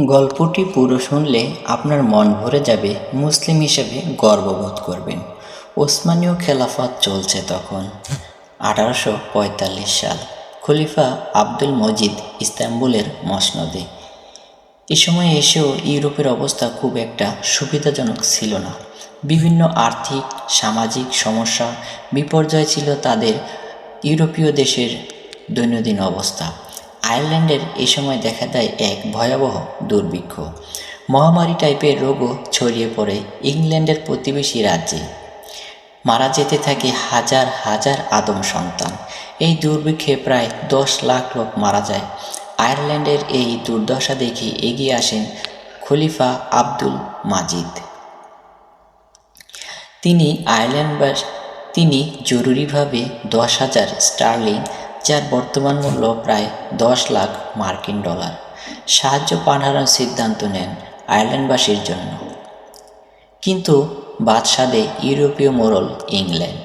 গল্পটি পুরো শুনলে আপনার মন ভরে যাবে, মুসলিম হিসেবে গর্ববোধ করবেন। ওসমানীয় খেলাফত চলছে তখন। আঠারোশো পঁয়তাল্লিশ সাল, খলিফা আব্দুল মজিদ ইস্তাম্বুলের মসনদে। এ সময় এসেও ইউরোপের অবস্থা খুব একটা সুবিধাজনক ছিল না। বিভিন্ন আর্থিক, সামাজিক সমস্যা, বিপর্যয় ছিল তাদের ইউরোপীয় দেশের দৈনন্দিন অবস্থা। আয়ারল্যান্ডের এ সময় দেখা দেয় এক ভয়াবহ দুর্ভিক্ষ। মহামারী টাইপের রোগও ছড়িয়ে পড়ে ইংল্যান্ডের প্রতিবেশী রাজ্যে। মারা যেতে থাকে হাজার হাজার আদম সন্তান। এই দুর্ভিক্ষে প্রায় দশ লাখ লোক মারা যায়। আয়ারল্যান্ডের এই দুর্দশা দেখে এগিয়ে আসেন খলিফা আব্দুল মাজিদ। তিনি আয়ারল্যান্ডবাস, তিনি জরুরিভাবে দশ হাজার স্টার্লিং যার বর্তমান মূল্য প্রায় দশ লাখ মার্কিন ডলার। সাহায্য পাঠানোর সিদ্ধান্ত নেন আয়ারল্যান্ডবাসীর জন্য। কিন্তু বাদশাদে ইউরোপীয় মোরল ইংল্যান্ড।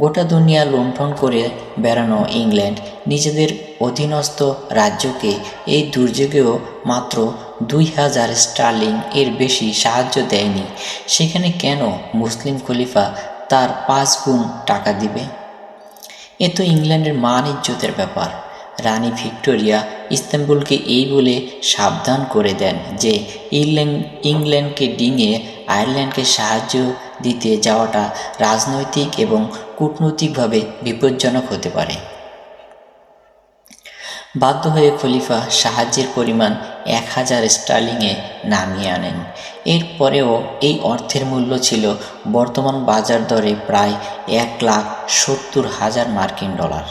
গোটা দুনিয়া লুণ্ঠন করে বেড়ানো ইংল্যান্ড নিজেদের অধীনস্থ রাজ্যকে এই দুর্যোগেও মাত্র দুই হাজার স্টার্লিং এর বেশি সাহায্য দেয়নি। সেখানে কেন মুসলিম খলিফা তার পাঁচ গুণ টাকা দিবে? এ তো ইংল্যান্ডের মান ইজ্জতের ব্যাপার। রানী ভিক্টোরিয়া ইস্তাম্বুলকে এই বলে সাবধান করে দেন যে ইংল্যান্ড ইংল্যান্ডকে ডিঙে আয়ারল্যান্ডকে সাহায্য দিতে যাওয়াটা রাজনৈতিক এবং কূটনৈতিকভাবে বিপজ্জনক হতে পারে। বাধ্য হয়ে খলিফা সাহায্যের পরিমাণ এক হাজার স্টার্লিংয়ে নামিয়ে আনেন। এরপরেও এই অর্থের মূল্য ছিল বর্তমান বাজার দরে প্রায় এক লাখ সত্তর হাজার মার্কিন ডলার।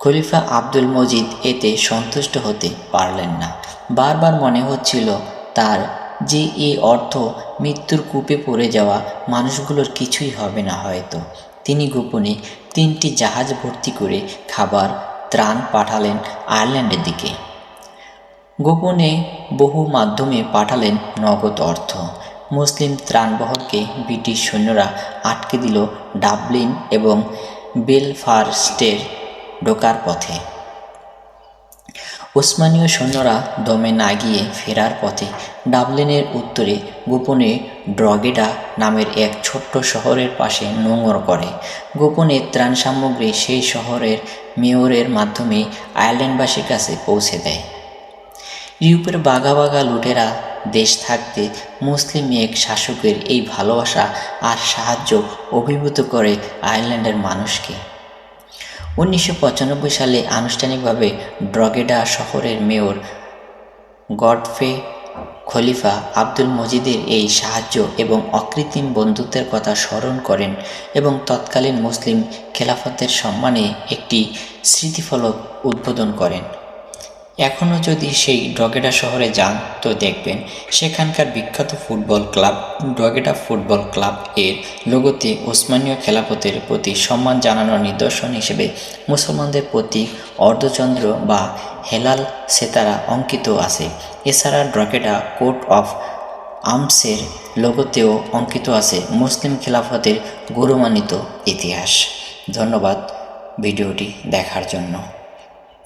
খলিফা আব্দুল মজিদ এতে সন্তুষ্ট হতে পারলেন না। বারবার মনে হচ্ছিল তার যে এই অর্থ মৃত্যুর কূপে পড়ে যাওয়া মানুষগুলোর কিছুই হবে না হয়তো। তিনি গোপনে তিনটি জাহাজ ভর্তি করে খাবার ত্রাণ পাঠালেন আয়ারল্যান্ডের দিকে। গোপনে বহু মাধ্যমে পাঠালেন নগদ অর্থ। মুসলিম ত্রাণবহরকে ব্রিটিশ সৈন্যরা আটকে দিল ডাবলিন এবং বেলফারস্টের ঢোকার পথে। ওসমানীয় সৈন্যরা দমে না গিয়ে ফেরার পথে ডাবলিনের উত্তরে গোপনে ড্রগেডা নামের এক ছোট্ট শহরের পাশে নোংর করে। গোপনে ত্রাণ সামগ্রী সেই শহরের মেয়রের মাধ্যমে আয়ারল্যান্ডবাসীর কাছে পৌঁছে দেয়। ইউরোপের বাঘা বাঘা লুটেরা দেশ থাকতে মুসলিম এক শাসকের এই ভালোবাসা আর সাহায্য অভিভূত করে আয়ারল্যান্ডের মানুষকে। উনিশশো পঁচানব্বই সালে আনুষ্ঠানিকভাবে ড্রগেডা শহরের মেয়র গডফে খলিফা আব্দুল মজিদের এই সাহায্য এবং অকৃত্রিম বন্ধুত্বের কথা স্মরণ করেন এবং তৎকালীন মুসলিম খেলাফতের সম্মানে একটি স্মৃতিফলক উদ্বোধন করেন। এখনও যদি সেই ড্রগেডা শহরে যান, তো দেখবেন সেখানকার বিখ্যাত football club Drogheda football club এর লোগোতে ওসমানীয় খেলাফতের প্রতি সম্মান জানানোর নিদর্শন হিসেবে মুসলমানদের প্রতীক অর্ধচন্দ্র বা হেলাল সেতারা অঙ্কিত আছে। এছাড়া ড্রগেডা কোর্ট অফ আর্মসের লোগোতেও অঙ্কিত আছে মুসলিম খেলাফতের গৌরবান্বিত ইতিহাস। ধন্যবাদ ভিডিওটি দেখার জন্য।